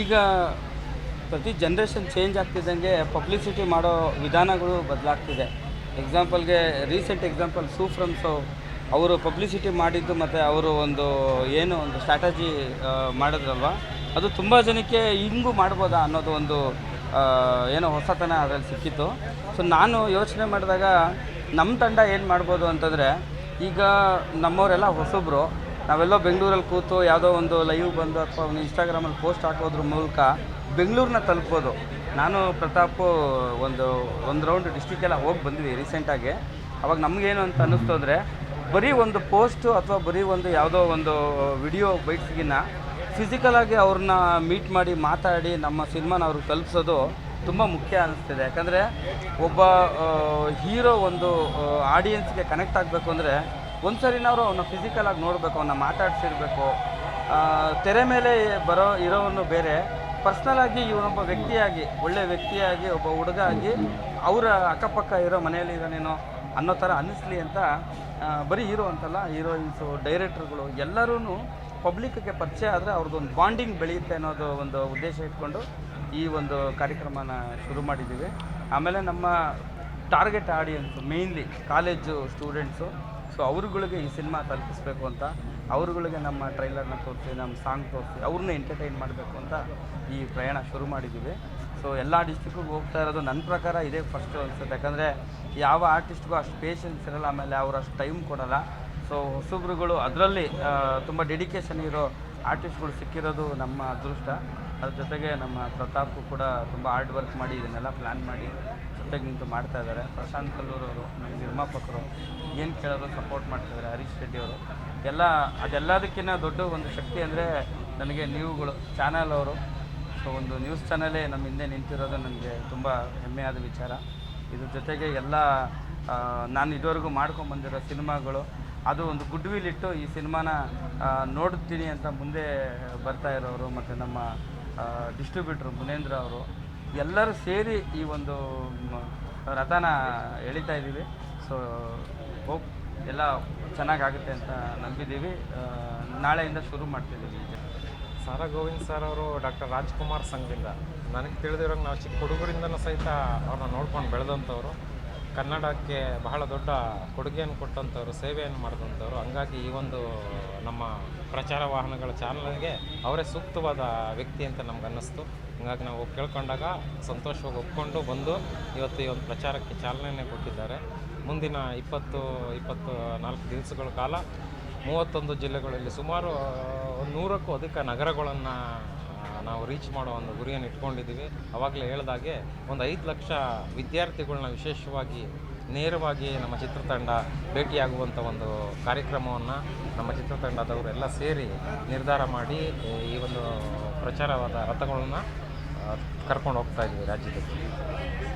ಈಗ ಪ್ರತಿ generation change ಆಗ್ತಿದ್ದಂಗೆ publicity ಮಾಡೋ ವಿಧಾನಗಳು ಬದಲಾಗ್ತಿದೆ. ಎಕ್ಸಾಂಪಲ್ಗೆ ರೀಸೆಂಟ್ ಎಕ್ಸಾಂಪಲ್ ಸೂಫ್ರಮ್ಸು ಅವರು ಪಬ್ಲಿಸಿಟಿ ಮಾಡಿದ್ದು ಮತ್ತು ಅವರು ಒಂದು ಏನು ಒಂದು ಸ್ಟ್ರಾಟಜಿ ಮಾಡಿದ್ರಲ್ವ? ಅದು ತುಂಬ ಜನಕ್ಕೆ ಹಿಂಗೂ ಮಾಡ್ಬೋದಾ ಅನ್ನೋದು ಒಂದು ಏನೋ ಹೊಸತನ ಅದರಲ್ಲಿ ಸಿಕ್ಕಿತ್ತು. ಸೊ ನಾನು ಯೋಚನೆ ಮಾಡಿದಾಗ ನಮ್ಮ ತಂಡ ಏನು ಮಾಡ್ಬೋದು ಅಂತಂದರೆ, ಈಗ ನಮ್ಮವರೆಲ್ಲ ಹೊಸಬ್ರು ನಾವೆಲ್ಲೋ ಬೆಂಗಳೂರಲ್ಲಿ ಕೂತು ಯಾವುದೋ ಒಂದು ಲೈವ್ ಬಂದು ಅಥವಾ ಒಂದು ಇನ್ಸ್ಟಾಗ್ರಾಮಲ್ಲಿ ಪೋಸ್ಟ್ ಹಾಕೋದ್ರ ಮೂಲಕ ಬೆಂಗಳೂರನ್ನ ತಲುಪ್ಬೋದು. ನಾನು ಪ್ರತಾಪು ಒಂದು ಒಂದು ರೌಂಡ್ ಡಿಸ್ಟಿಕ್ಕೆಲ್ಲ ಹೋಗಿ ಬಂದ್ವಿ ರೀಸೆಂಟಾಗಿ ಅವಾಗ ನಮಗೇನು ಅಂತ ಅನ್ನಿಸ್ತು ಅಂದರೆ, ಬರೀ ಒಂದು ಪೋಸ್ಟು ಅಥವಾ ಬರೀ ಒಂದು ಯಾವುದೋ ಒಂದು ವಿಡಿಯೋ ಬೈಟ್ಸ್ಗಿನ್ನ ಫಿಸಿಕಲಾಗಿ ಅವ್ರನ್ನ ಮೀಟ್ ಮಾಡಿ ಮಾತಾಡಿ ನಮ್ಮ ಸಿನಿಮಾನ ಅವ್ರಿಗೆ ತಲುಪಿಸೋದು ತುಂಬ ಮುಖ್ಯ ಅನ್ನಿಸ್ತಿದೆ. ಯಾಕಂದರೆ ಒಬ್ಬ ಹೀರೋ ಒಂದು ಆಡಿಯನ್ಸ್ಗೆ ಕನೆಕ್ಟ್ ಆಗಬೇಕು ಅಂದರೆ ಒಂದು ಸರಿನಾದ್ರು ಅವನ್ನ ಫಿಸಿಕಲಾಗಿ ನೋಡಬೇಕು ಅವನ್ನ ಮಾತಾಡ್ಸಿರ್ಬೇಕು. ತೆರೆ ಮೇಲೆ ಬರೋ ಇರೋವನ್ನು ಬೇರೆ. ಪರ್ಸ್ನಲಾಗಿ ಇವನೊಬ್ಬ ವ್ಯಕ್ತಿಯಾಗಿ, ಒಳ್ಳೆ ವ್ಯಕ್ತಿಯಾಗಿ, ಒಬ್ಬ ಹುಡುಗ ಆಗಿ ಅವರ ಅಕ್ಕಪಕ್ಕ ಇರೋ ಮನೆಯಲ್ಲಿ ಇದ್ದಾನೇನೋ ಅನ್ನೋ ಥರ ಅನ್ನಿಸ್ಲಿ ಅಂತ ಬರೀ ಹೀರೋ ಅಂತಲ್ಲ ಹೀರೋಯಿನ್ಸು ಡೈರೆಕ್ಟ್ರುಗಳು ಎಲ್ಲರೂ ಪಬ್ಲಿಕ್ಗೆ ಪರಿಚಯ ಆದರೆ ಅವ್ರದ್ದೊಂದು ಬಾಂಡಿಂಗ್ ಬೆಳೆಯುತ್ತೆ ಅನ್ನೋದು ಒಂದು ಉದ್ದೇಶ ಇಟ್ಕೊಂಡು ಈ ಒಂದು ಕಾರ್ಯಕ್ರಮನ ಶುರು ಮಾಡಿದ್ದೀವಿ. ಆಮೇಲೆ ನಮ್ಮ target audience mainly college students so ಅವ್ರುಗಳಿಗೆ ಈ ಸಿನಿಮಾ ತಲುಪಿಸ್ಬೇಕು ಅಂತ, ಅವ್ರುಗಳಿಗೆ ನಮ್ಮ ಟ್ರೈಲರ್ನ ತೋರಿಸಿ, ನಮ್ಮ ಸಾಂಗ್ ತೋರಿಸಿ, ಅವ್ರನ್ನ ಎಂಟರ್ಟೈನ್ ಮಾಡಬೇಕು ಅಂತ ಈ ಪ್ರಯಾಣ ಶುರು ಮಾಡಿದ್ದೀವಿ. ಸೊ ಎಲ್ಲ ಡಿಸ್ಟಿಕ್ಗೂ ಹೋಗ್ತಾ ಇರೋದು ನನ್ನ ಪ್ರಕಾರ ಇದೇ ಫಸ್ಟು ಅನಿಸುತ್ತೆ. ಯಾಕಂದರೆ ಯಾವ ಆರ್ಟಿಸ್ಟ್ಗೂ ಅಷ್ಟು ಪೇಷನ್ಸ್ ಇರಲ್ಲ, ಆಮೇಲೆ ಅವ್ರು ಅಷ್ಟು ಟೈಮ್ ಕೊಡಲ್ಲ. ಸೊ ಹೊಸಬ್ರುಗಳು ಅದರಲ್ಲಿ ತುಂಬ ಡೆಡಿಕೇಶನ್ ಇರೋ ಆರ್ಟಿಸ್ಟ್ಗಳು ಸಿಕ್ಕಿರೋದು ನಮ್ಮ ಅದೃಷ್ಟ. ಅದ್ರ ಜೊತೆಗೆ ನಮ್ಮ ಪ್ರತಾಪು ಕೂಡ ತುಂಬ ಹಾರ್ಡ್ ವರ್ಕ್ ಮಾಡಿ, ಇದನ್ನೆಲ್ಲ ಪ್ಲ್ಯಾನ್ ಮಾಡಿ. ಜೊತೆಗೆ ನಿಂತು ಮಾಡ್ತಾ ಇದ್ದಾರೆ. ಪ್ರಶಾಂತ್ ಕಲ್ಲೂರವರು ನಮ್ಮ ನಿರ್ಮಾಪಕರು ಏನು ಕೇಳೋರು ಸಪೋರ್ಟ್ ಮಾಡ್ತಿದ್ದಾರೆ, ಹರೀಶ್ ರೆಡ್ಡಿ ಅವರು. ಎಲ್ಲ ಅದೆಲ್ಲದಕ್ಕಿಂತ ದೊಡ್ಡ ಒಂದು ಶಕ್ತಿ ಅಂದರೆ ನನಗೆ ನೀವುಗಳು, ಚಾನಲ್ ಅವರು. ಸೊ ಒಂದು ನ್ಯೂಸ್ ಚಾನಲೇ ನಮ್ಮ ಹಿಂದೆ ನಿಂತಿರೋದು ನನಗೆ ತುಂಬ ಹೆಮ್ಮೆಯಾದ ವಿಚಾರ. ಇದ್ರ ಜೊತೆಗೆ ಎಲ್ಲ ನಾನು ಇದುವರೆಗೂ ಮಾಡ್ಕೊಂಬಂದಿರೋ ಸಿನಿಮಾಗಳು, ಅದು ಒಂದು ಗುಡ್ ವಿಲ್ ಇಟ್ಟು ಈ ಸಿನಿಮಾನ ನೋಡ್ತೀನಿ ಅಂತ ಮುಂದೆ ಬರ್ತಾ ಇರೋರು ಮತ್ತು ನಮ್ಮ ಡಿಸ್ಟ್ರಿಬ್ಯೂಟ್ರು ಮುನೇಂದ್ರ ಅವರು. ಎಲ್ಲರೂ ಸೇರಿ ಈ ಒಂದು ರಥನ ಎಳಿತಾ ಇದ್ದೀವಿ. ಸೊ ಹೋಪ್ ಎಲ್ಲ ಚೆನ್ನಾಗಾಗುತ್ತೆ ಅಂತ ನಂಬಿದ್ದೀವಿ. ನಾಳೆಯಿಂದ ಶುರು ಮಾಡ್ತಿದ್ದೀವಿ ಸಾರಾ ಗೋವಿಂದ್ ಸರ್ ಅವರು ಡಾಕ್ಟರ್ ರಾಜ್ಕುಮಾರ್ ಸಂಘದಿಂದ. ನನಗೆ ತಿಳಿದಿರೋಂಗೆ ನಾವು ಚಿಕ್ಕ ಹುಡುಗರಿಂದನೂ ಸಹಿತ ಅವ್ರನ್ನ ನೋಡ್ಕೊಂಡು ಬೆಳೆದಂಥವ್ರು. ಕನ್ನಡಕ್ಕೆ ಬಹಳ ದೊಡ್ಡ ಕೊಡುಗೆಯನ್ನು ಕೊಟ್ಟಂಥವ್ರು, ಸೇವೆಯನ್ನು ಮಾಡಿದಂಥವ್ರು. ಹಂಗಾಗಿ ಈ ಒಂದು ನಮ್ಮ ಪ್ರಚಾರ ವಾಹನಗಳ ಚಾನಲ್ಗೆ ಅವರೇ ಸೂಕ್ತವಾದ ವ್ಯಕ್ತಿ ಅಂತ ನಮ್ಗೆ ಅನ್ನಿಸ್ತು ಹಂಗಾಗಿ ನಾವು ಕೇಳ್ಕೊಂಡಾಗ ಸಂತೋಷವಾಗಿ ಒಪ್ಕೊಂಡು ಬಂದು ಇವತ್ತು ಈ ಒಂದು ಪ್ರಚಾರಕ್ಕೆ ಚಾಲನೆ ಕೊಟ್ಟಿದ್ದಾರೆ. ಮುಂದಿನ ಇಪ್ಪತ್ತು ಇಪ್ಪತ್ತು ನಾಲ್ಕು ದಿವಸಗಳ ಕಾಲ ಮೂವತ್ತೊಂದು ಜಿಲ್ಲೆಗಳಲ್ಲಿ ಸುಮಾರು ಒಂದು ನೂರಕ್ಕೂ ಅಧಿಕ ನಗರಗಳನ್ನು ನಾವು ರೀಚ್ ಮಾಡೋ ಒಂದು ಗುರಿಯನ್ನು ಇಟ್ಕೊಂಡಿದ್ದೀವಿ. ಅವಾಗಲೇ ಹೇಳ್ದಾಗೆ ಒಂದು ಐದು ಲಕ್ಷ ವಿದ್ಯಾರ್ಥಿಗಳನ್ನ ವಿಶೇಷವಾಗಿ ನೇರವಾಗಿ ನಮ್ಮ ಚಿತ್ರತಂಡ ಭೇಟಿಯಾಗುವಂಥ ಒಂದು ಕಾರ್ಯಕ್ರಮವನ್ನು ನಮ್ಮ ಚಿತ್ರತಂಡದವರೆಲ್ಲ ಸೇರಿ ನಿರ್ಧಾರ ಮಾಡಿ ಈ ಒಂದು ಪ್ರಚಾರವಾದ ರಥಗಳನ್ನು ಕರ್ಕೊಂಡು ಹೋಗ್ತಾ ಇದ್ದೀವಿ ರಾಜ್ಯದಲ್ಲಿ.